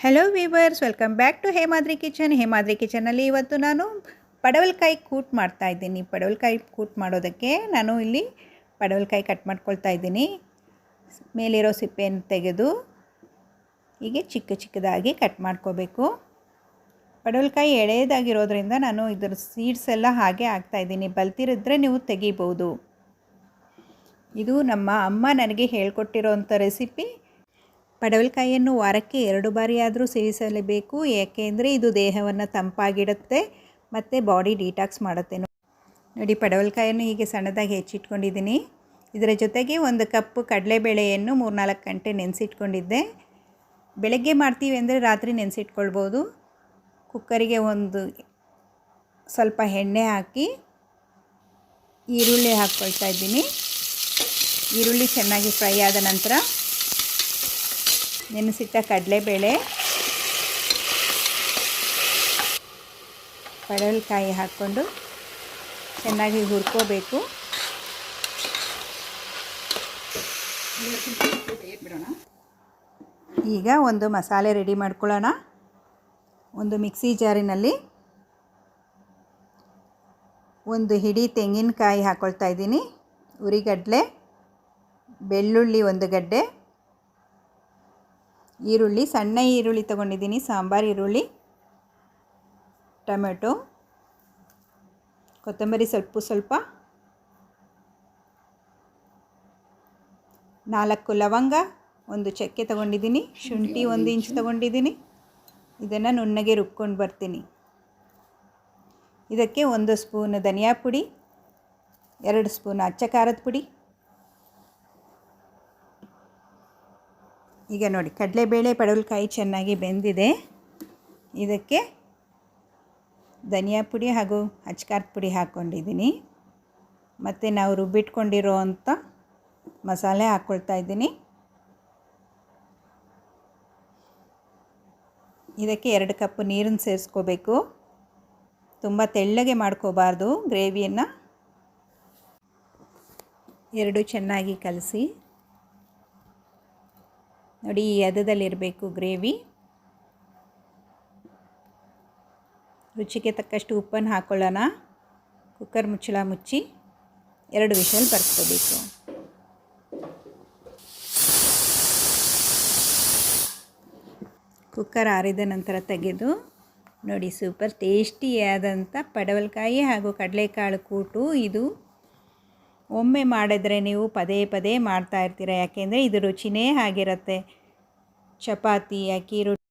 Hello viewers welcome back to Hemadri kitchen Hemadri ಕಿಚನಲ್ಲಿ ಇವತ್ತು ನಾನು ಪಡವಲಕಾಯಿ ಕೂಟ್ ಮಾಡ್ತಾ ಇದ್ದೀನಿ. ಪಡವಲಕಾಯಿ ಕೂಟ್ ಮಾಡೋದಕ್ಕೆ ನಾನು ಇಲ್ಲಿ ಪಡವಲಕಾಯಿ ಕಟ್ ಮಾಡ್ಕೊಳ್ತಾ ಇದ್ದೀನಿ. ಮೇಲಿರೋ ಸಿಪ್ಪೆಯನ್ನು ತೆಗೆದು ಹೀಗೆ ಚಿಕ್ಕ ಚಿಕ್ಕದಾಗಿ ಕಟ್ ಮಾಡ್ಕೋಬೇಕು. ಪಡವಲಕಾಯಿ ಎಳೆಯದಾಗಿರೋದ್ರಿಂದ ನಾನು ಇದರ ಸೀಡ್ಸ್ ಎಲ್ಲ ಹಾಗೆ ಹಾಕ್ತಾಯಿದ್ದೀನಿ ಬಲ್ತಿರಿದ್ರೆ ನೀವು ತೆಗಿಬೋದು. ಇದು ನಮ್ಮ ಅಮ್ಮ ನನಗೆ ಹೇಳ್ಕೊಟ್ಟಿರೋಂಥ ರೆಸಿಪಿ ಪಡವಲಕಾಯಿಯನ್ನು ವಾರಕ್ಕೆ ಎರಡು ಬಾರಿಯಾದರೂ ಸೇವಿಸಲೇಬೇಕು. ಏಕೆಂದರೆ ಇದು ದೇಹವನ್ನು ತಂಪಾಗಿಡುತ್ತೆ ಮತ್ತು ಬಾಡಿ ಡಿಟಾಕ್ಸ್ ಮಾಡುತ್ತೆ. ನೋಡಿ ಪಡವಲ್ಕಾಯನ್ನು ಹೀಗೆ ಸಣ್ಣದಾಗಿ ಹೆಚ್ಚಿಟ್ಕೊಂಡಿದ್ದೀನಿ. ಇದರ ಜೊತೆಗೆ ಒಂದು ಕಪ್ ಕಡಲೆಬೇಳೆಯನ್ನು ಮೂರ್ನಾಲ್ಕು ಗಂಟೆ ನೆನೆಸಿಟ್ಕೊಂಡಿದ್ದೆ. ಬೆಳಗ್ಗೆ ಮಾಡ್ತೀವಿ ಅಂದರೆ ರಾತ್ರಿ ನೆನೆಸಿಟ್ಕೊಳ್ಬೋದು. ಕುಕ್ಕರಿಗೆ ಒಂದು ಸ್ವಲ್ಪ ಎಣ್ಣೆ ಹಾಕಿ ಈರುಳ್ಳಿ ಹಾಕ್ಕೊಳ್ತಾ ಇದ್ದೀನಿ. ಈರುಳ್ಳಿ ಚೆನ್ನಾಗಿ ಫ್ರೈ ಆದ ನಂತರ ನೆನೆಸಿಟ್ಟ ಕಡಲೆಬೇಳೆ. ಪಡವಲಕಾಯಿ ಹಾಕ್ಕೊಂಡು ಚೆನ್ನಾಗಿ ಹುರ್ಕೋಬೇಕು. ಈಗ ಒಂದು ಮಸಾಲೆ ರೆಡಿ ಮಾಡ್ಕೊಳ್ಳೋಣ. ಒಂದು ಮಿಕ್ಸಿ ಜಾರಿನಲ್ಲಿ ಒಂದು ಹಿಡಿ ತೆಂಗಿನಕಾಯಿ ಹಾಕ್ಕೊಳ್ತಾ ಇದ್ದೀನಿ. ಉರಿಗಡ್ಲೆ, ಬೆಳ್ಳುಳ್ಳಿ ಒಂದು ಗಡ್ಡೆ ಈರುಳ್ಳಿ, ಸಣ್ಣ ಈರುಳ್ಳಿ ತಗೊಂಡಿದ್ದೀನಿ, ಸಾಂಬಾರು, ಈರುಳ್ಳಿ, ಟೊಮೆಟೊ, ಕೊತ್ತಂಬರಿ ಸ್ವಲ್ಪ ಸ್ವಲ್ಪ, ನಾಲ್ಕು ಲವಂಗ, ಒಂದು ಚಕ್ಕೆ ತಗೊಂಡಿದ್ದೀನಿ, ಶುಂಠಿ ಒಂದು ಇಂಚು ತಗೊಂಡಿದ್ದೀನಿ, ಇದನ್ನು ನುಣ್ಣಗೆ ರುಬ್ಕೊಂಡು ಬರ್ತೀನಿ. ಇದಕ್ಕೆ ಒಂದು ಸ್ಪೂನ್ ಧನಿಯಾ ಪುಡಿ, ಎರಡು ಸ್ಪೂನ್ ಅಚ್ಚ ಖಾರದ ಪುಡಿ ಈಗ ನೋಡಿ, ಕಡಲೆಬೇಳೆ ಪಡವಲಕಾಯಿ ಚೆನ್ನಾಗಿ ಬೆಂದಿದೆ. ಇದಕ್ಕೆ ಧನಿಯಾ ಪುಡಿ ಹಾಗೂ ಅಚ್ಕಾರದ ಪುಡಿ ಹಾಕ್ಕೊಂಡಿದ್ದೀನಿ. ಮತ್ತು ನಾವು ರುಬ್ಬಿಟ್ಕೊಂಡಿರೋ ಅಂಥ ಮಸಾಲೆ ಹಾಕ್ಕೊಳ್ತಾ ಇದ್ದೀನಿ. ಇದಕ್ಕೆ ಎರಡು ಕಪ್ ನೀರನ್ನು ಸೇರಿಸ್ಕೋಬೇಕು. ತುಂಬ ತೆಳ್ಳಗೆ ಮಾಡ್ಕೋಬಾರ್ದು ಗ್ರೇವಿಯನ್ನು. ಎರಡು ಚೆನ್ನಾಗಿ ಕಲಸಿ. ನೋಡಿ, ಈ ಹದದಲ್ಲಿರಬೇಕು ಗ್ರೇವಿ. ರುಚಿಗೆ ತಕ್ಕಷ್ಟು ಉಪ್ಪನ್ನು ಹಾಕ್ಕೊಳ್ಳೋಣ ಕುಕ್ಕರ್ ಮುಚ್ಚಳ ಮುಚ್ಚಿ ಎರಡು ವಿಷಲ್ ಬರ್ಕೋಬೇಕು ಕುಕ್ಕರ್ ಆರಿದ ನಂತರ ತೆಗೆದು ನೋಡಿ, ಸೂಪರ್ ಟೇಸ್ಟಿಯಾದಂಥ ಪಡವಲಕಾಯಿ ಹಾಗೂ ಕಡಲೆಕಾಳು ಕೂಟು. ಇದು ಒಮ್ಮೆ ಮಾಡಿದ್ರೆ ನೀವು ಪದೇ ಪದೇ ಮಾಡ್ತಾ ಇರ್ತೀರ. ಯಾಕೆಂದರೆ ಇದು ರುಚಿನೇ ಆಗಿರುತ್ತೆ. ಚಪಾತಿ ಅಕ್ಕಿ ರೊಟ್ಟಿ.